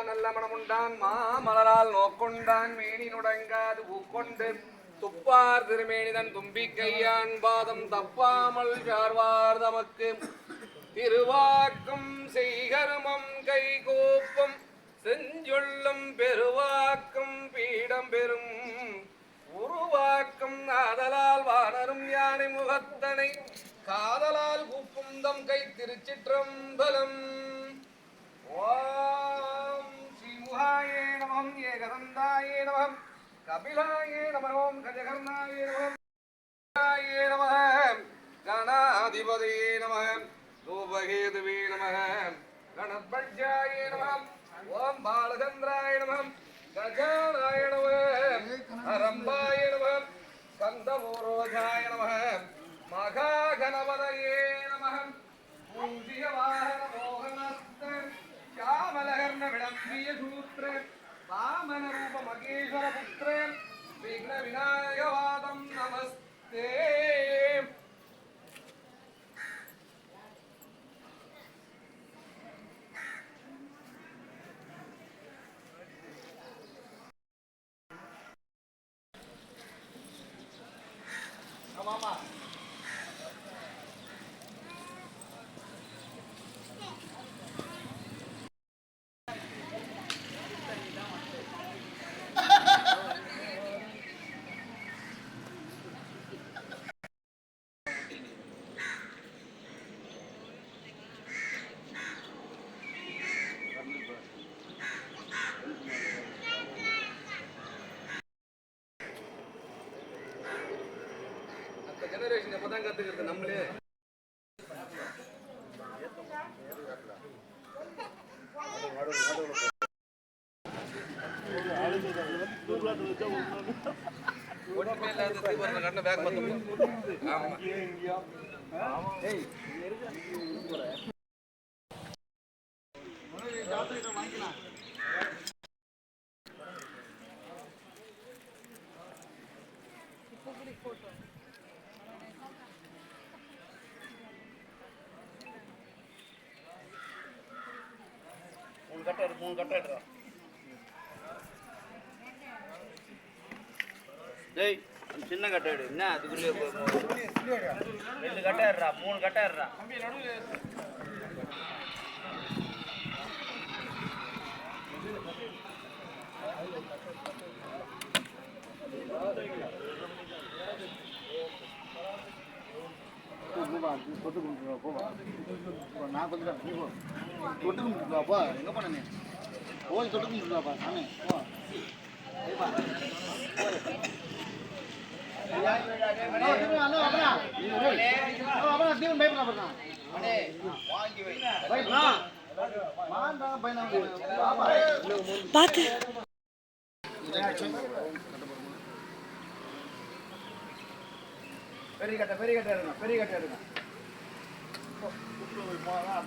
நல்ல மனமுண்டான் மாமலரால் நோக்கொண்டான் மேனி நுடங்காது பூக்கொண்டு துப்பார் திருமேனிதன் தும்பி கையான் பாதம் தப்பாமல் சார்வார் தமக்கு. திருவாக்கும் செய்கருமம் கைகோப்பம் செஞ்சொல்லும் பெருவாக்கும் பீடம் பெறும். உருவாக்கும் ஆதலால் வானரும் யானை முகத்தனை காதலால் கூப்பும் தம் கை திருச்சிற்றம்பலம். ஓம் ஸ்ரீமுகாயே நமம் ஏகதந்தாயே நமம் கபிலாயே நமம் கஜகர்ணாயே நமம் யே கணாதிபதியே நமः தூபகேதுவே நமः கணத்பட்சாயே நமः ஓம் பாலச்சந்திராய நமः கஜானாய நமः அரம்பாய நமः ஸ்கந்தமூரோஜாய நமः மகாகணபதயே நமः பூஜ்ய வாகன மோகனஸ்த श्यामलकर्ण विडम्बिय सूत्र वामन रूप मगेश्वर पुत्र विघ्न विनायक वादम नमस्ते அந்த ஜெனரேஷன் கத்துக்கிறது நம்மளே. ஒண்ணுமே இல்லாத தீவிரம் கண்ண பேக் பார்த்து ஆமா கட்டை இருக்கு மூணு கட்டை எடுறா. டேய் சின்ன கட்டை எடு. என்ன அதுக்குள்ளே ரெண்டு கட்டை எடுறா மூணு கட்டை எடுறா. நான் கொஞ்சம் நீ போ தொட்டு கும்பிட்டுருவாப்பா எங்கே போன போய் தொட்டு கும்பிட்டுருவாப்பா சாமி போ பார்த்து பெரிய கட்டை பெரிய கட்டை எடுங்க பெரிய கட்டை எடுங்க Vou filmar lá,